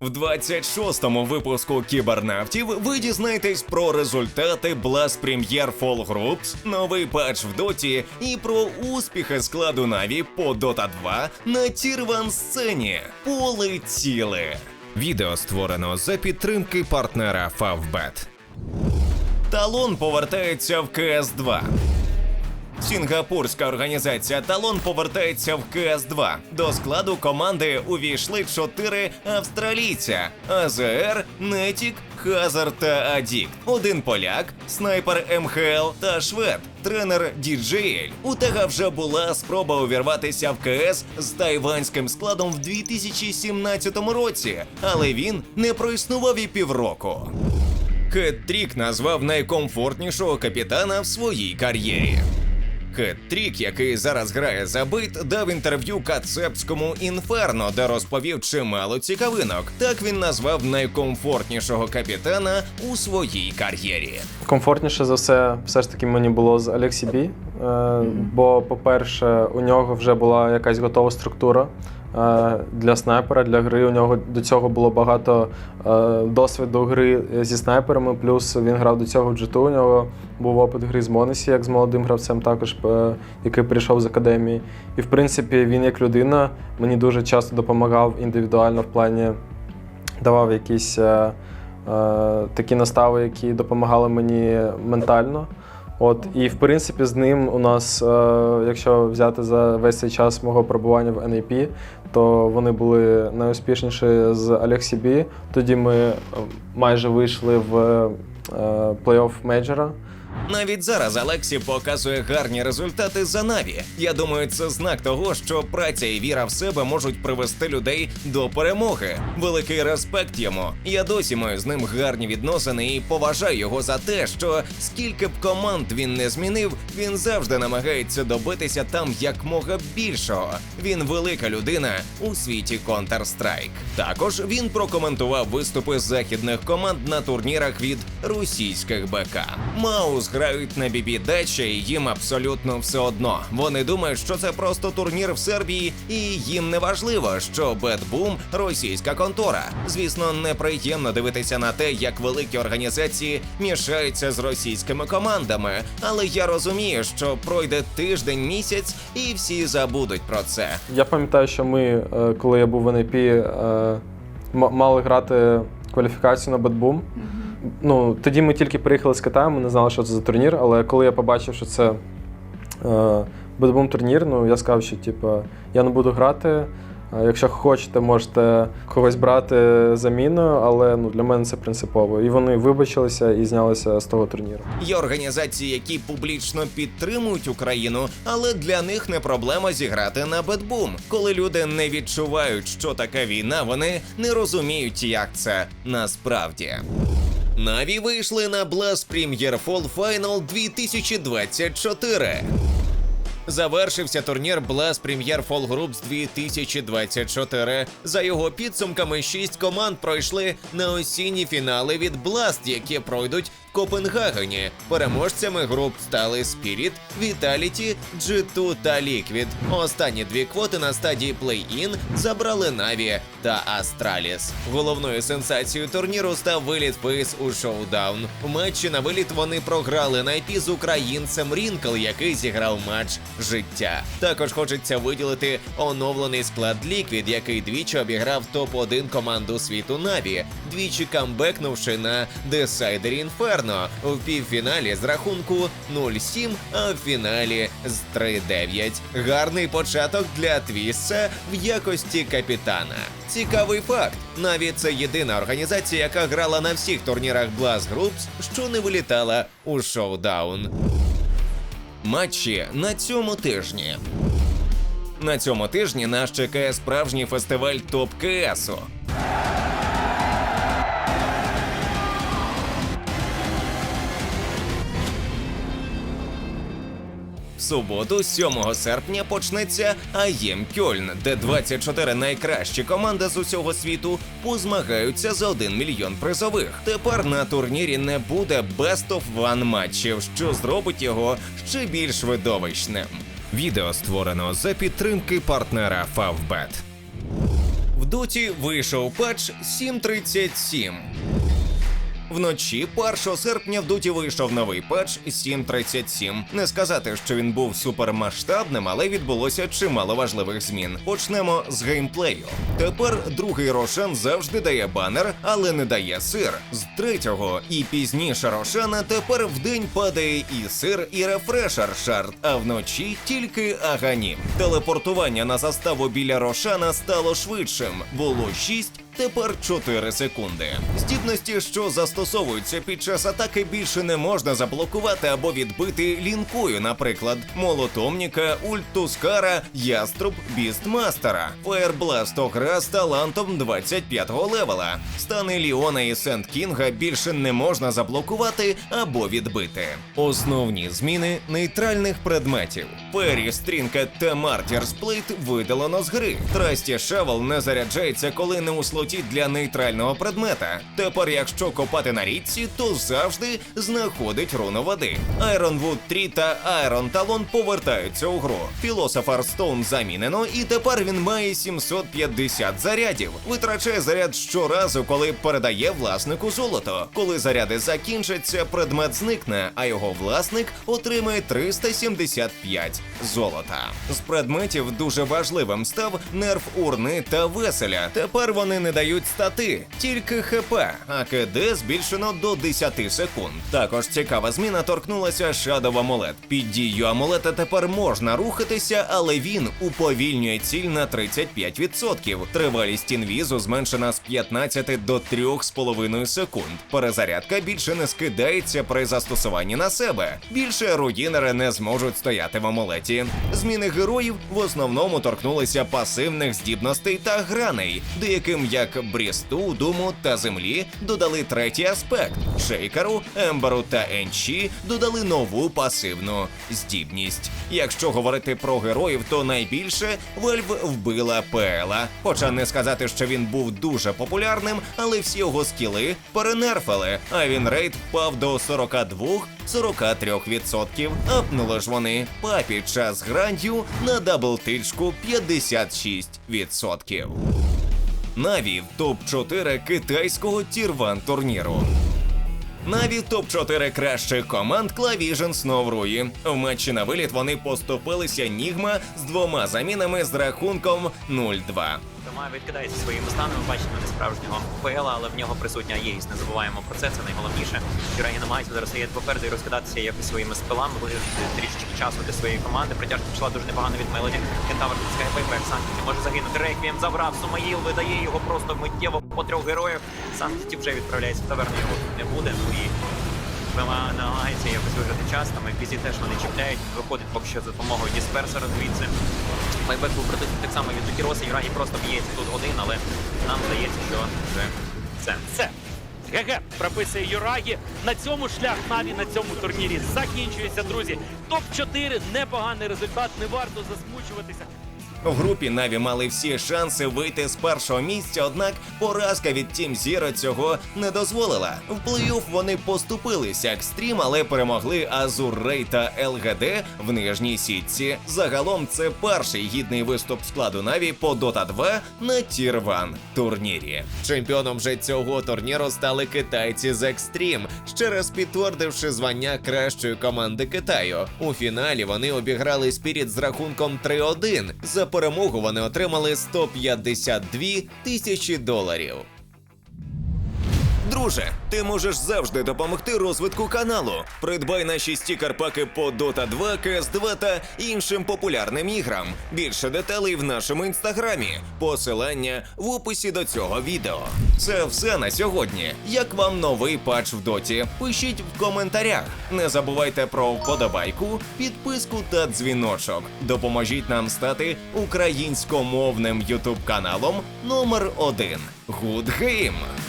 В 26-му випуску кібернавтів ви дізнаєтесь про результати Blast Premier Fall Groups, новий патч в доті і про успіхи складу Наві по Dota 2 на Тір 1 сцені. Полетіли! Відео створено за підтримки партнера Favbet. Талон повертається в КС 2 Сінгапурська організація Талон повертається в КС 2 До складу команди увійшли чотири австралійця: АЗР, Нетік, Хазар та Адік. Один поляк, снайпер МХЛ та швед. Тренер DJL. У Тега вже була спроба увірватися в КС з тайванським складом в 2017 році, але він не проіснував і півроку. Хет-трік назвав найкомфортнішого капітана в своїй кар'єрі. Хет-трік, який зараз грає за бит, дав інтерв'ю Кацепському інферно, де розповів чимало цікавинок. Так він назвав найкомфортнішого капітана у своїй кар'єрі. Комфортніше за все, все ж таки мені було з Алексі Бі. Е, бо, по-перше, у нього вже була якась готова структура для снайпера, для гри. У нього до цього було багато е, досвіду гри зі снайперами. Плюс він грав до цього в G2, У нього був опит гри з Монесі, як з молодим гравцем, також е, який прийшов з академії. І в принципі, він як людина мені дуже часто допомагав індивідуально в плані давав якісь е, е, такі настави, які допомагали мені ментально. От, і в принципі з ним у нас, е, якщо взяти за весь цей час мого перебування в NAP, то вони були найуспішніші з Алексі Бі. Тоді ми е, майже вийшли в е, плей-офф мейджора. Навіть зараз Алексі показує гарні результати за Наві. Я думаю, це знак того, що праця і віра в себе можуть привести людей до перемоги. Великий респект йому. Я досі маю з ним гарні відносини і поважаю його за те, що скільки б команд він не змінив, він завжди намагається добитися там якмога більшого. Він велика людина у світі Counter-Strike. Також він прокоментував виступи західних команд на турнірах від російських БК. Маус грають на бібі дача, і їм абсолютно все одно. Вони думають, що це просто турнір в Сербії, і їм не важливо, що Бетбум російська контора. Звісно, неприємно дивитися на те, як великі організації мішаються з російськими командами. Але я розумію, що пройде тиждень місяць, і всі забудуть про це. Я пам'ятаю, що ми, е, коли я був в NAP, е, мали грати кваліфікацію на Бетбум. Ну, тоді ми тільки приїхали з Китаю, ми не знали, що це за турнір, але коли я побачив, що це е, Бетбум турнір, ну я сказав, що типу, я не буду грати. Е, Якщо хочете, можете когось брати заміною, але ну, для мене це принципово. І вони вибачилися і знялися з того турніру. Є організації, які публічно підтримують Україну, але для них не проблема зіграти на бетбум. Коли люди не відчувають, що така війна, вони не розуміють, як це насправді. Наві вийшли на Blast Premier Fall Final 2024. Завершився турнір Blast Premier Fall Groups 2024. За його підсумками, шість команд пройшли на осінні фінали від Blast, які пройдуть Копенгагені. Переможцями груп стали Spirit, Vitality, G2 та Liquid. Останні дві квоти на стадії плей-ін забрали Na'Vi та Astralis. Головною сенсацією турніру став виліт ФИС у шоудаун. У матчі на виліт вони програли на IP з українцем Рінкл, який зіграв матч життя. Також хочеться виділити оновлений склад Liquid, який двічі обіграв топ-1 команду світу Наві, двічі камбекнувши на Decider Inferno в півфіналі з рахунку 0-7, а в фіналі з 3-9. Гарний початок для Твісса в якості капітана. Цікавий факт: Наві це єдина організація, яка грала на всіх турнірах Blast Groups, що не вилітала у шоудаун. Матчі на цьому тижні. На цьому тижні нас чекає справжній фестиваль топ КСу. В суботу, 7 серпня, почнеться АЄМ Кьольн, де 24 найкращі команди з усього світу позмагаються за 1 мільйон призових. Тепер на турнірі не буде best of one матчів, що зробить його ще більш видовищним. Відео створено за підтримки партнера Favbet. В доті вийшов патч 7.37. Вночі 1 серпня в Дуті вийшов новий патч 7.37. Не сказати, що він був супермасштабним, але відбулося чимало важливих змін. Почнемо з геймплею. Тепер другий Рошан завжди дає банер, але не дає сир. З третього і пізніше Рошана тепер вдень падає і сир, і рефрешер шард, а вночі тільки аганім. Телепортування на заставу біля Рошана стало швидшим. Було 6, Тепер 4 секунди. Здібності, що застосовуються під час атаки, більше не можна заблокувати або відбити лінкою, наприклад, молотомніка, ультускара, яструб, бістмастера. Фаєрбласт гра з талантом 25-го левела. Стани Ліона і Сент Кінга більше не можна заблокувати або відбити. Основні зміни нейтральних предметів. Пері, стрінка та Мартірс Плейт видалено з гри. Трасті Шавел не заряджається, коли не у слоті для нейтрального предмета. Тепер, якщо копати на річці, то завжди знаходить руну води. Wood 3 та Iron Talon повертаються у гру. Philosopher Stone замінено, і тепер він має 750 зарядів. Витрачає заряд щоразу, коли передає власнику золото. Коли заряди закінчаться, предмет зникне, а його власник отримає 375 золота. З предметів дуже важливим став нерв урни та веселя. Тепер вони не дають стати, тільки ХП, а КД збільшено до 10 секунд. Також цікава зміна торкнулася Shadow Amulet. Під дією амулета тепер можна рухатися, але він уповільнює ціль на 35%. Тривалість інвізу зменшена з 15 до 3,5 секунд. Перезарядка більше не скидається при застосуванні на себе. Більше руїнери не зможуть стояти в амулеті. Зміни героїв в основному торкнулися пасивних здібностей та граней, деяким як Брісту, Думу та Землі додали третій аспект. Шейкеру, Емберу та Енчі додали нову пасивну здібність. Якщо говорити про героїв, то найбільше Вельв вбила Пела. Хоча не сказати, що він був дуже популярним, але всі його скіли перенерфили, а він рейд впав до 42-43%. Апнули ж вони па під час грандю на даблтичку 56%. Наві в топ-4 китайського тірван турніру. Наві топ-4 кращих команд Клавіжен Сновруї. В матчі на виліт вони поступилися Нігма з двома замінами з рахунком 0-2. Тома відкидається своїми станами, бачимо несправжнього ПЛ, але в нього присутня єгість. Не забуваємо про це. Це найголовніше. Юраї намагається зараз стояти попереду і розкидатися якось своїми спилами, вирішити трішечки часу для своєї команди. Притяжка пішла дуже непогано від Мелоді. Кентавр тискає байбек. Санкті може загинути. Реквієм забрав. Сумаїл видає його просто миттєво по трьох героїв. Санкті вже відправляється в таверну. Його не буде. Ну і намагається якось вижити час, там FBZ теж вони чіпляють, виходить поки що за допомогою дисперсера звідси. Байбек був притиснутий так само від Лукіроса, Юрані просто б'ється тут один, але нам здається, що вже все. Все. ГГ прописує Юрагі. На цьому шлях Наві на цьому турнірі закінчується, друзі. Топ-4 непоганий результат, не варто засмучуватися. В групі Наві мали всі шанси вийти з першого місця, однак поразка від Тім Зіро цього не дозволила. В плей-офф вони поступилися екстрім, але перемогли Азур Рей та ЛГД в нижній сітці. Загалом це перший гідний виступ складу Наві по Dota 2 на Тір 1 турнірі. Чемпіоном же цього турніру стали китайці з Екстрім, ще раз підтвердивши звання кращої команди Китаю. У фіналі вони обіграли Спіріт з рахунком 3-1. За перемогу вони отримали 152 тисячі доларів. Друже, ти можеш завжди допомогти розвитку каналу. Придбай наші стікер-паки по Dota 2, CS 2 та іншим популярним іграм. Більше деталей в нашому інстаграмі. Посилання в описі до цього відео. Це все на сьогодні. Як вам новий патч в доті? Пишіть в коментарях. Не забувайте про вподобайку, підписку та дзвіночок. Допоможіть нам стати українськомовним ютуб каналом номер один. Good Game!